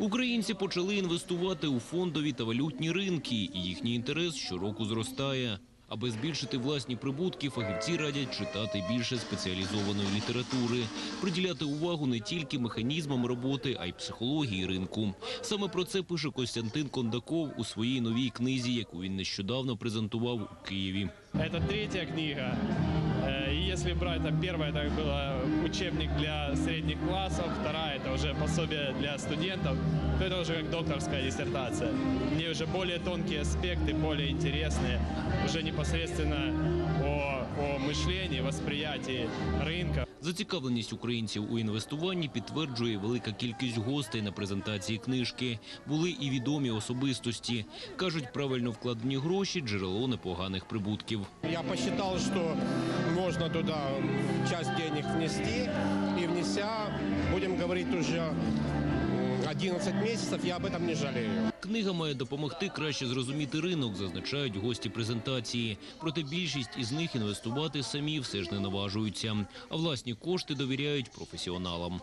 Українці почали інвестувати у фондові та валютні ринки, і їхній інтерес щороку зростає. Аби збільшити власні прибутки, фахівці радять читати більше спеціалізованої літератури, приділяти увагу не тільки механізмам роботи, а й психології ринку. Саме про це пише Костянтин Кондаков у своїй новій книзі, яку він нещодавно презентував у Києві. Это третья книга. Э, И если брать, там, первая это была учебник для средних классов, вторая это уже пособие для студентов, то это уже как докторская диссертация. Мне уже более тонкие аспекты, более интересные, уже непосредственно о, о мышлении, восприятии рынка. Зацікавленість українців у інвестуванні підтверджує велика кількість гостей на презентації книжки. Були і відомі особистості. кажуть, правильно вкладені гроші джерело непоганих прибутків. Я посчитал, что можно туда часть денег внести, и внеся, будем говорить уже м, 11 месяцев, я об этом не жалею. Книга має допомогти краще зрозуміти ринок, зазначають гості презентації. Проте більшість із них інвестувати самі все ж не наважуються, а власні кошти довіряють професіоналам.